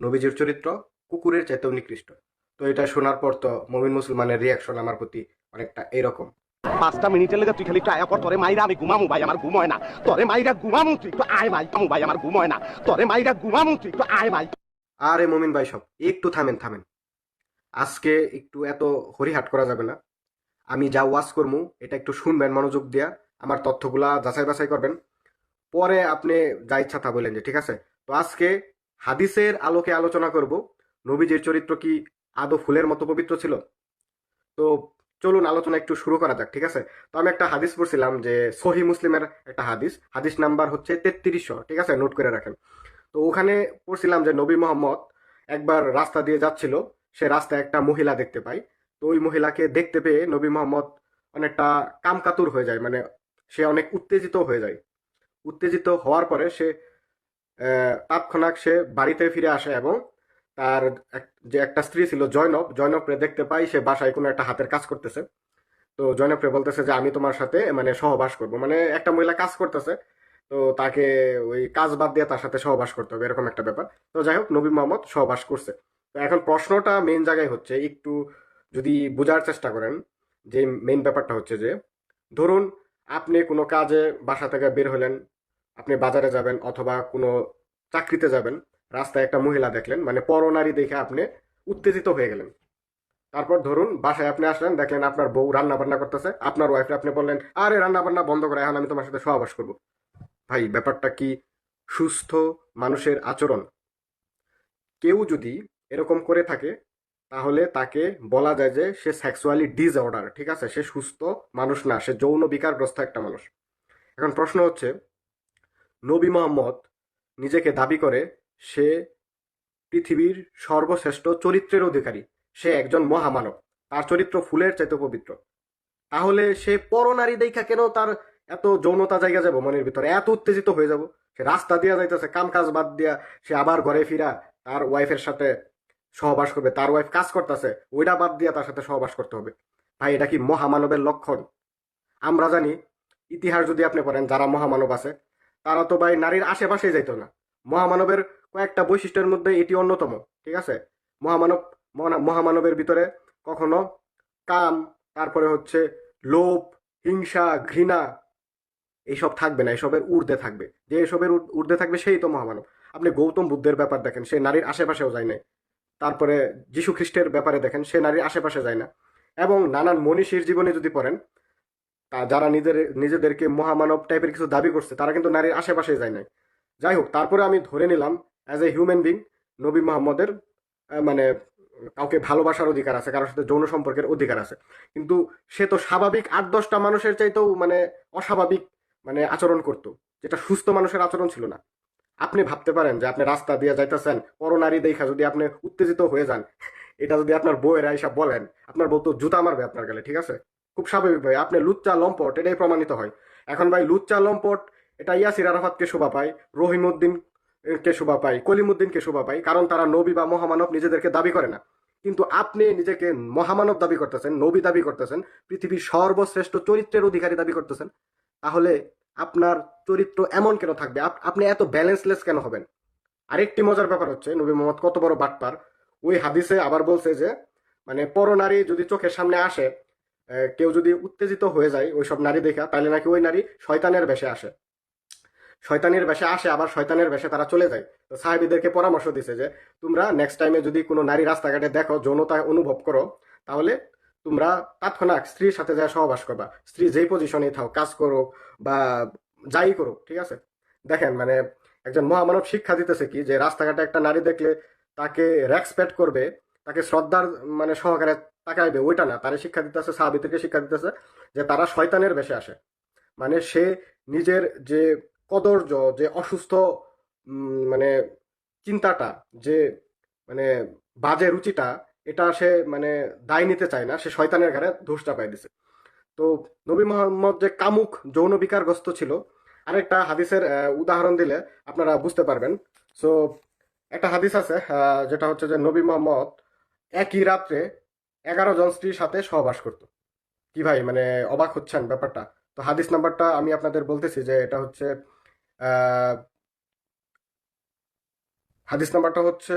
নবীজির চরিত্র কুকুরের চাইতেও নিকৃষ্ট। তো এটা শোনার পর তো মমিন মুসলমানের রিয়াকশন আমার প্রতি অনেকটা এরকম। পাঁচটা মিনিটের লেগে তুই খালি একটু আয়া পর তোরে মাইরা আমি ঘুমামু ভাই আমার ঘুম হয় না। তোরে মাইরা ঘুমামু তুই একটু আয় মাই ঘুমামু ভাই আমার ঘুম হয় না। তোরে মাইরা ঘুমামু তুই একটু আয় মাই আরে মমিন ভাই সব একটু থামেন থামেন। আজকে একটু এত হরিহাট করা যাবে না। আমি যা ওয়াজ করব এটা একটু শুনবেন মনোযোগ দিয়া। আমার তথ্যগুলা যাচাই বাছাই করবেন। পরে আপনি যা ইচ্ছা তা বলেন যে ঠিক আছে? তো আজকে হাদিসের আলোকে আলোচনা করব। নবীজির চরিত্র কি আদৌ ফুলের মতো পবিত্র ছিল? তো চলুন আলোচনা একটু শুরু করা যাক, ঠিক আছে? তো আমি একটা হাদিস পড়ছিলাম যে সহি মুসলিমের একটা হাদিস। হাদিস নাম্বার হচ্ছে তেত্রিশশো, ঠিক আছে? নোট করে রাখেন। তো ওখানে পড়ছিলাম যে নবী মোহাম্মদ একবার রাস্তা দিয়ে যাচ্ছিল, সে রাস্তায় একটা মহিলা দেখতে পায়। তো ওই মহিলাকে দেখতে পেয়ে নবী মোহাম্মদ অনেকটা কামকাতুর হয়ে যায় মানে সে অনেক উত্তেজিত হয়ে যায়। উত্তেজিত হওয়ার পরে সে তৎক্ষণাৎ সে বাড়িতে ফিরে আসে এবং তার যে একটা স্ত্রী ছিল জয়নব জয়নবরে দেখতে পাই সে বাসায় কোনো একটা হাতের কাজ করতেছে। তো জয়নবরে বলতেছে যে, আমি তোমার সাথে মানে সহবাস করব। মানে একটা মহিলা কাজ করতেছে, তো তাকে ওই কাজ বাদ দিয়ে তার সাথে সহবাস করতে হবে, এরকম একটা ব্যাপার। তো যাই হোক, নবী মোহাম্মদ সহবাস করছে। তো এখন প্রশ্নটা মেন জায়গায় হচ্ছে, একটু যদি বোঝার চেষ্টা করেন, যে মেন ব্যাপারটা হচ্ছে যে, ধরুন আপনি কোনো কাজে বাসা থেকে বের হলেন আপনি বাজারে যাবেন অথবা কোনো চাকরিতে যাবেন, রাস্তায় একটা মহিলা দেখলেন মানে পরনারী দেখে আপনি উত্তেজিত হয়ে গেলেন। তারপর ধরুন, বাসায় আপনি আসলেন, দেখলেন আপনার বউ রান্না বান্না করতেছে, আপনার ওয়াইফে আপনি বললেন, আরে রান্না বান্না বন্ধ করে, এখন আমি তোমার সাথে সহবাস করব। ভাই, ব্যাপারটা কি? সুস্থ মানুষের আচরণ। কেউ যদি এরকম করে থাকে, তাহলে তাকে বলা যায় যে সে সেক্সুয়ালি ডিসঅর্ডার ঠিক আছে? সে সুস্থ মানুষ না, সে যৌন বিকারগ্রস্ত একটা মানুষ। এখন প্রশ্ন হচ্ছে নবী মোহাম্মদ নিজেকে দাবি করে, সে পৃথিবীর সর্বশ্রেষ্ঠ চরিত্রের অধিকারী। সে একজন মহামানব, তার চরিত্র ফুলের চাইতে পবিত্র। তাহলে সে পরনারী দেখা কেন তার এত যৌনতা জায়গা যাব, মনের ভিতরে এত উত্তেজিত হয়ে যাব? সে রাস্তা দিয়া যাইতেছে কাম কাজ বাদ দিয়া সে আবার ঘরে ফিরা, তার ওয়াইফের সাথে সহবাস করবে, তার ওয়াইফ কাজ করতেছে ওইটা বাদ দিয়া তার সাথে সহবাস করতে হবে। ভাই, এটা কি মহামানবের লক্ষণ? আমরা জানি, ইতিহাস যদি আপনি পড়েন, যারা মহামানব আছে তারা তো ভাই নারীর আশেপাশেই যাইতো না। মহামানবের কয়েকটা বৈশিষ্ট্যের মধ্যে এটি অন্যতম, ঠিক আছে? মহামানব, মহা- মহামানবের ভিতরে কখনো কাম, তারপরে হচ্ছে লোভ, হিংসা, ঘৃণা, এইসব থাকবে না, এসবের ঊর্ধ্বে থাকবে। যে এসবের ঊর- ঊর্ধ্বে থাকবে সেই তো মহামানব। আপনি গৌতম বুদ্ধের ব্যাপার দেখেন, সে নারীর আশেপাশেও যায় না তারপরে যীশু খ্রিস্টের ব্যাপারে দেখেন, সে নারীর আশেপাশে যায় না। এবং নানান মনীষীর জীবনে যদি পড়েন যারা নিজের, নিজেদেরকে মহামানব টাইপের কিছু দাবি করছে, তারা কিন্তু নারীর আশেপাশে যায় না যাই হোক, তারপরে আমি ধরে নিলাম অ্যাজ এ হিউম্যান বিং নবী মোহাম্মদের মানে কাউকে ভালোবাসার অধিকার আছে, কারোর সাথে যৌন সম্পর্কের অধিকার আছে। কিন্তু সে তো স্বাভাবিক আট দশটা মানুষের চাইতেও মানে অস্বাভাবিক মানে আচরণ করতো, যেটা সুস্থ মানুষের আচরণ ছিল না। আপনি ভাবতে পারেন যে আপনি রাস্তা দিয়ে যাইতেছেন, পরনারী দেখা যদি আপনি উত্তেজিত হয়ে যান, এটা যদি আপনার বউয়েরা এসব বলেন, আপনার বউ তো জুতা মারবে আপনার গালে, ঠিক আছে? খুব স্বাভাবিক ভাই। আপনি লুচ্চা লম্পট, এটাই প্রমাণিত হয়। এখন ভাই, লুচ্চা লম্পট, এটা ইয়াসির আরাফাতকে শোভা পায়, রহিমউদ্দিন কে শোভা পায় কলিমুদ্দিনকে শোভা পায়, কারণ তারা নবী বা মহামানব নিজেদেরকে দাবি করে না। কিন্তু আপনি নিজেকে মহামানব দাবি করতেছেন, নবী দাবি করতেছেন, পৃথিবীর সর্বশ্রেষ্ঠ চরিত্রের অধিকারী দাবি করতেছেন, তাহলে আপনার চরিত্র এমন কেন থাকবে? আপ- আপনি এত ব্যালেন্সলেস কেন হবেন? আরেকটি মজার ব্যাপার হচ্ছে, নবী মোহাম্মদ কত বড় বাটপার। ওই হাদিসে আবার বলছে যে মানে পরনারী যদি চোখের সামনে আসে কেউ যদি উত্তেজিত হয়ে যায় ওই সব নারী দেখা তাহলে নাকি ওই নারী শয়তানের বেশে আসে। শয়তানের বেশে আসে, আবার শয়তানের বেশে তারা চলে যায়। তো সাহেবীদেরকে পরামর্শ দিছে যে, তোমরা নেক্সট টাইমে যদি কোনো নারী রাস্তাঘাটে দেখো, যৌনতা অনুভব করো, তাহলে তোমরা তৎক্ষণাৎ স্ত্রীর সাথে যা সহবাস করবা। স্ত্রী যেই পজিশনে থাও কাজ করো বা যাই করো ঠিক আছে? দেখেন মানে একজন মহামানব শিক্ষা দিতেছে কি, যে রাস্তাঘাটে একটা নারী দেখলে তাকে রেসপেক্ট করবে, তাকে শ্রদ্ধার মানে সহকারে তাকাইবে, ওইটা না, তারা শিক্ষা দিতেছে সাহাবিদেরকে শিক্ষা দিতেছে যে তারা শয়তানের বেশে আসে। মানে সে নিজের যে কদর্য, যে অসুস্থ মানে চিন্তাটা, যে মানে বাজে রুচিটা, এটা সে মানে দায় নিতে চায় না, সে শয়তানের ঘাড়ে দোষটা পাই দিছে। তো নবী মোহাম্মদ যে কামুক, যৌন বিকারগ্রস্ত ছিল, আরেকটা হাদিসের উদাহরণ দিলে আপনারা বুঝতে পারবেন। সো একটা হাদিস আছে যেটা হচ্ছে যে নবী মোহাম্মদ একই রাত্রে এগারো জন স্ত্রীর সাথে সহবাস করত। কি ভাই মানে অবাক হচ্ছেন ব্যাপারটা? তো হাদিস নাম্বারটা আমি আপনাদের বলতেছি যে এটা হচ্ছে হাদিস নাম্বারটা হচ্ছে